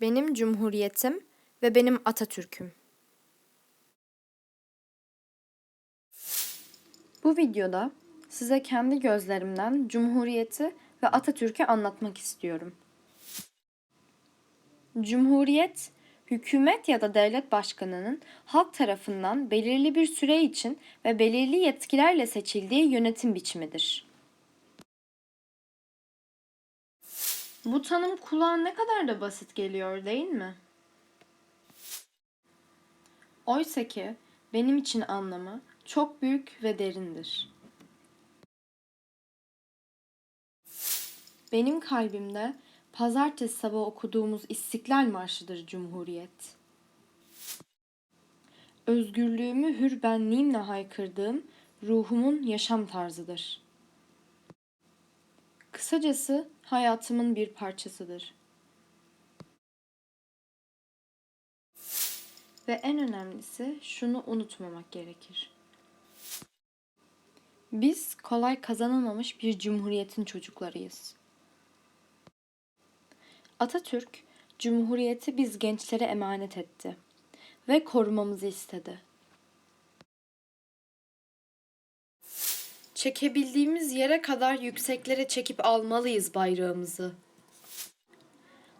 Benim cumhuriyetim ve benim Atatürk'üm. Bu videoda size kendi gözlerimden Cumhuriyeti ve Atatürk'ü anlatmak istiyorum. Cumhuriyet, hükümet ya da devlet başkanının halk tarafından belirli bir süre için ve belirli yetkilerle seçildiği yönetim biçimidir. Bu tanım kulağa ne kadar da basit geliyor değil mi? Oysa ki benim için anlamı çok büyük ve derindir. Benim kalbimde pazartesi sabahı okuduğumuz İstiklal Marşı'dır Cumhuriyet. Özgürlüğümü hür benliğimle haykırdığım ruhumun yaşam tarzıdır. Kısacası hayatımın bir parçasıdır. Ve en önemlisi şunu unutmamak gerekir. Biz kolay kazanılmamış bir cumhuriyetin çocuklarıyız. Atatürk, cumhuriyeti biz gençlere emanet etti ve korumamızı istedi. Çekebildiğimiz yere kadar yükseklere çekip almalıyız bayrağımızı.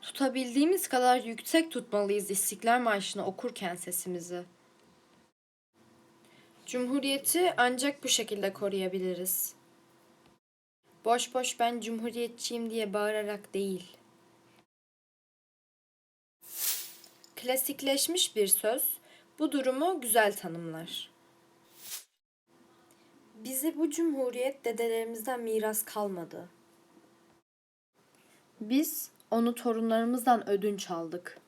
Tutabildiğimiz kadar yüksek tutmalıyız İstiklal Marşı'nı okurken sesimizi. Cumhuriyeti ancak bu şekilde koruyabiliriz. Boş boş ben cumhuriyetçiyim diye bağırarak değil. Klasikleşmiş bir söz bu durumu güzel tanımlar. Bize bu cumhuriyet dedelerimizden miras kalmadı. Biz onu torunlarımızdan ödünç aldık.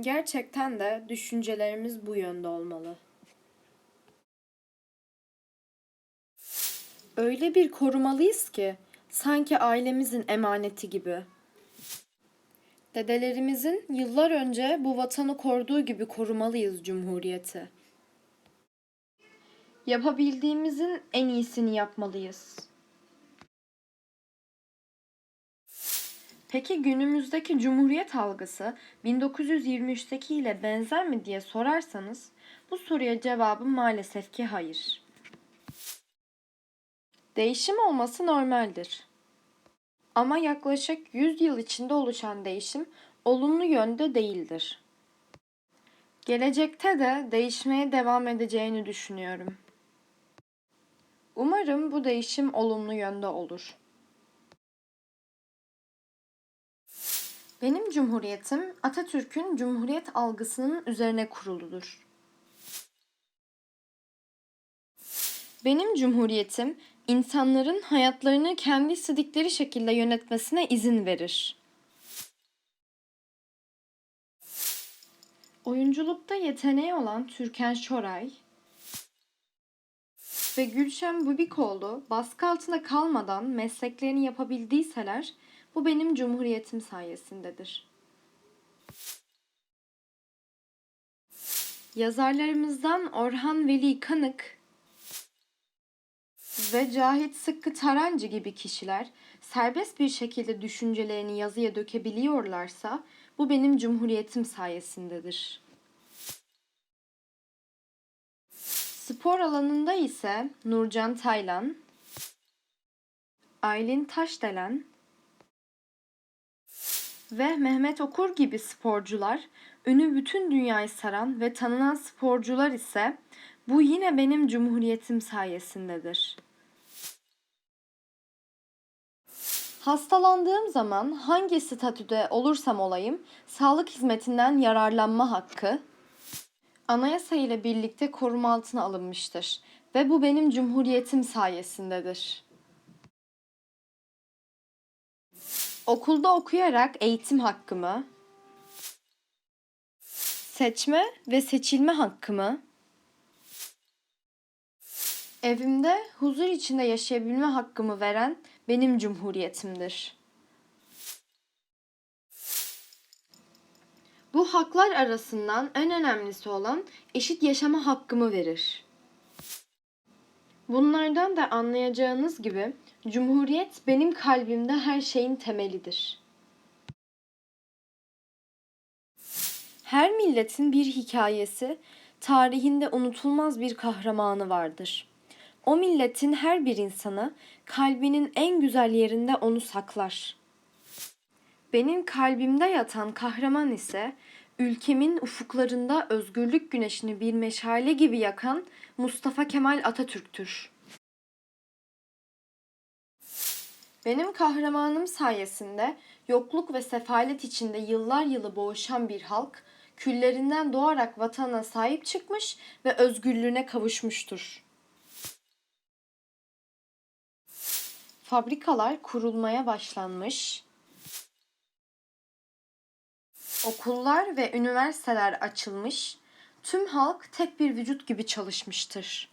Gerçekten de düşüncelerimiz bu yönde olmalı. Öyle bir korumalıyız ki sanki ailemizin emaneti gibi. Dedelerimizin yıllar önce bu vatanı koruduğu gibi korumalıyız cumhuriyeti. Yapabildiğimizin en iyisini yapmalıyız. Peki günümüzdeki cumhuriyet algısı 1923'teki ile benzer mi diye sorarsanız bu soruya cevabım maalesef ki hayır. Değişim olması normaldir. Ama yaklaşık 100 yıl içinde oluşan değişim olumlu yönde değildir. Gelecekte de değişmeye devam edeceğini düşünüyorum. Umarım bu değişim olumlu yönde olur. Benim cumhuriyetim Atatürk'ün cumhuriyet algısının üzerine kuruludur. Benim cumhuriyetim insanların hayatlarını kendi istedikleri şekilde yönetmesine izin verir. Oyunculukta yeteneği olan Türkan Şoray ve Gülşen Bubikoğlu baskı altında kalmadan mesleklerini yapabildiyseler bu benim cumhuriyetim sayesindedir. Yazarlarımızdan Orhan Veli Kanık ve Cahit Sıkkı Tarancı gibi kişiler serbest bir şekilde düşüncelerini yazıya dökebiliyorlarsa bu benim cumhuriyetim sayesindedir. Spor alanında ise Nurcan Taylan, Aylin Taşdelen ve Mehmet Okur gibi sporcular, ünü bütün dünyayı saran ve tanınan sporcular ise bu yine benim cumhuriyetim sayesindedir. Hastalandığım zaman hangi statüde olursam olayım sağlık hizmetinden yararlanma hakkı anayasa ile birlikte koruma altına alınmıştır ve bu benim cumhuriyetim sayesindedir. Okulda okuyarak eğitim hakkımı, seçme ve seçilme hakkımı, evimde huzur içinde yaşayabilme hakkımı veren benim cumhuriyetimdir. Bu haklar arasından en önemlisi olan eşit yaşama hakkımı verir. Bunlardan da anlayacağınız gibi Cumhuriyet benim kalbimde her şeyin temelidir. Her milletin bir hikayesi, tarihinde unutulmaz bir kahramanı vardır. O milletin her bir insanı kalbinin en güzel yerinde onu saklar. Benim kalbimde yatan kahraman ise ülkemin ufuklarında özgürlük güneşini bir meşale gibi yakan Mustafa Kemal Atatürk'tür. Benim kahramanım sayesinde yokluk ve sefalet içinde yıllar yılı boğuşan bir halk küllerinden doğarak vatana sahip çıkmış ve özgürlüğüne kavuşmuştur. Fabrikalar kurulmaya başlanmış, okullar ve üniversiteler açılmış, tüm halk tek bir vücut gibi çalışmıştır.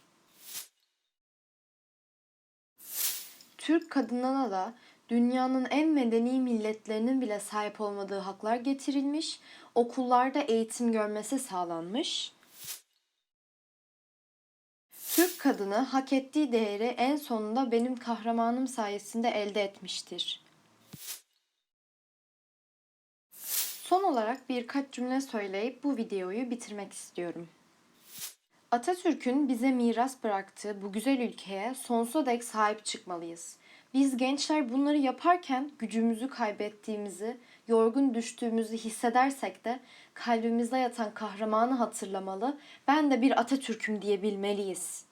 Türk kadınına da dünyanın en medeni milletlerinin bile sahip olmadığı haklar getirilmiş, okullarda eğitim görmesi sağlanmış. Türk kadını hak ettiği değeri en sonunda benim kahramanım sayesinde elde etmiştir. Son olarak birkaç cümle söyleyip bu videoyu bitirmek istiyorum. Atatürk'ün bize miras bıraktığı bu güzel ülkeye sonsuza dek sahip çıkmalıyız. Biz gençler bunları yaparken gücümüzü kaybettiğimizi, yorgun düştüğümüzü hissedersek de kalbimizde yatan kahramanı hatırlamalı, ben de bir Atatürk'üm diyebilmeliyiz.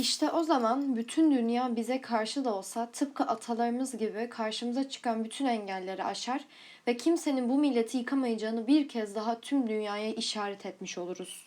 İşte o zaman bütün dünya bize karşı da olsa tıpkı atalarımız gibi karşımıza çıkan bütün engelleri aşar ve kimsenin bu milleti yıkamayacağını bir kez daha tüm dünyaya işaret etmiş oluruz.